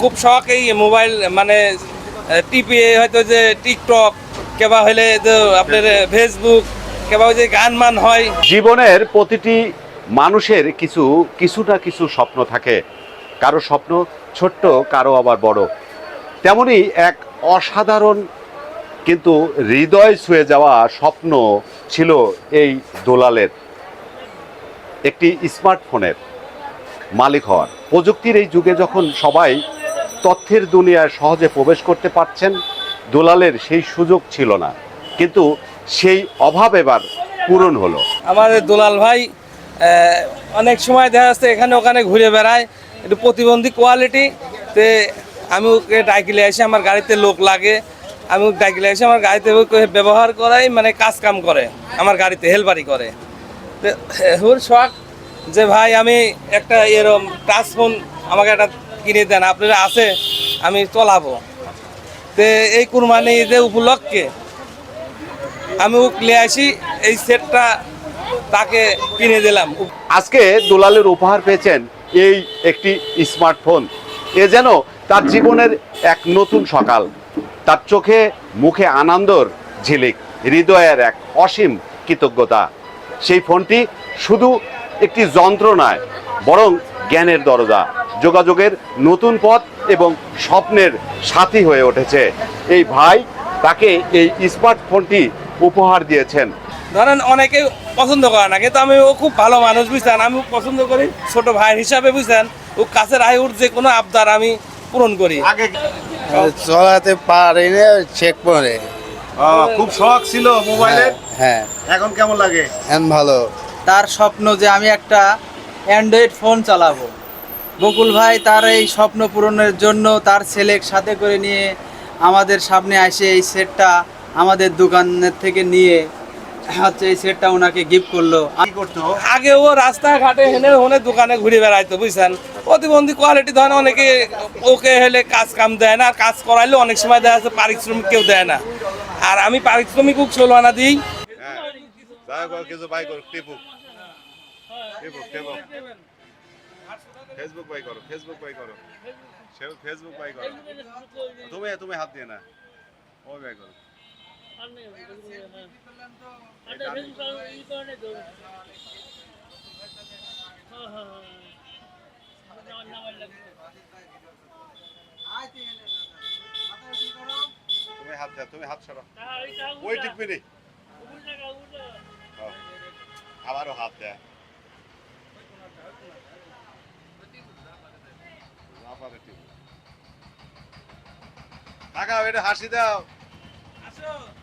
খুব শখ এই মোবাইল মানে টিপি হয়তো যে টিকটক, কেবা হইলে আপনার ফেসবুক কেবা যে গান মান হয়। জীবনের প্রতিটি মানুষের কিছু কিছু না কিছু স্বপ্ন থাকে। কারও স্বপ্ন ছোট্ট, কারও আবার বড়। তেমনি এক অসাধারণ কিন্তু হৃদয় ছুঁয়ে যাওয়া স্বপ্ন ছিল এই দোলালের। একটি স্মার্টফোনের মালিক হওয়ার। প্রযুক্তির এই যুগে যখন সবাই তথ্যের দুনিয়ায় সহজে প্রবেশ করতে পারছেন, দোলালের সেই সুযোগ ছিল না। কিন্তু সেই অভাব এবার পূরণ হলো। আমাদের দুলাল ভাই অনেক সময় দেখা যাচ্ছে এখানে ওখানে ঘুরে বেড়ায়, একটু প্রতিবন্ধী কোয়ালিটি তে আমি ওকে ডাইকেলে এসে আমার গাড়িতে লোক লাগে, আমি ডাইকেলে এসে আমার গাড়িতে ব্যবহার করাই মানে কাজ কাম করে, আমার গাড়িতে হেলপারি করে। হুর শখ যে ভাই আমি একটা এরম টাচ ফোন আমাকে একটা কিনে দেন, আপনারা আছে, আমি চলাবো। তে এই কুরবানি ঈদের উপলক্ষে আমি নিয়ে আসি, এই সেটটা তাকে কিনে দিলাম। আজকে দুলালের উপহার পেয়েছেন এই একটি স্মার্টফোন। এ যেন তার জীবনের এক নতুন সকাল। তার চোখে, মুখে আনন্দর ঝিলিক, হৃদয়ের এক অসীম কৃতজ্ঞতা। সেই ফোনটি শুধু একটি যন্ত্র নয়, বরং জ্ঞানের দরজা। যোগাযোগের নতুন পথ এবং স্বপ্নের সাথী হয়ে উঠেছে। এই ভাই তাকে এই স্মার্টফোনটি উপহার দিয়েছেন। ধরেন অনেকে পছন্দ করে না কিন্তু আমি ও খুব ভালো মানুষ বুঝছেন? আমি পছন্দ করি ছোট ভাই হিসাবে বুঝছেন? ও কাছের আয়ুর যে কোনো আবদার আমি পূরণ করি। আগে চলাতে পারি না চেক করে খুব শখ ছিল মোবাইলের হ্যাঁ এখন কেমন লাগে? এখন ভালো। তার স্বপ্ন যে আমি একটা অ্যান্ড্রয়েড ফোন চালাবো। বকুল ভাই তার এই স্বপ্ন পূরণের জন্য তার ছেলের সাথে করে নিয়ে আমাদের সামনে আসে এই সেটটা আমাদের দোকানের থেকে নিয়ে হচ্ছে এই সেটটা ওনাকে গিফট করল। কি করতো? আগে ও রাস্তাঘাটে হেনে হোনে দোকানে ঘুরে বেড়াইতো বুঝছেন? প্রতিবন্ধী কোয়ালিটি ধরেন অনেকে ওকে হলে কাজ কাম দেয় না আর কাজ করাইলে অনেক সময় দেখা যাচ্ছে পারিশ্রমিক কেউ দেয় না। আর আমি পারিশ্রমিক ষোলো আনা দিই। কিছু বাই করো টিপুক। টিপুক টিপুক। ফেসবুক বাই করো ফেসবুক বাই করো। ফেসবুক বাই করো। তুমি তুমি হাত দিয়ে না। ও বাই করো তুমি হাত দাও তুমি হাত সরাও। ওই টিপবি নি হ্যাঁ। আবারও হাত দেয় আবারও টিপো। ওইটা হাসি দাও আসো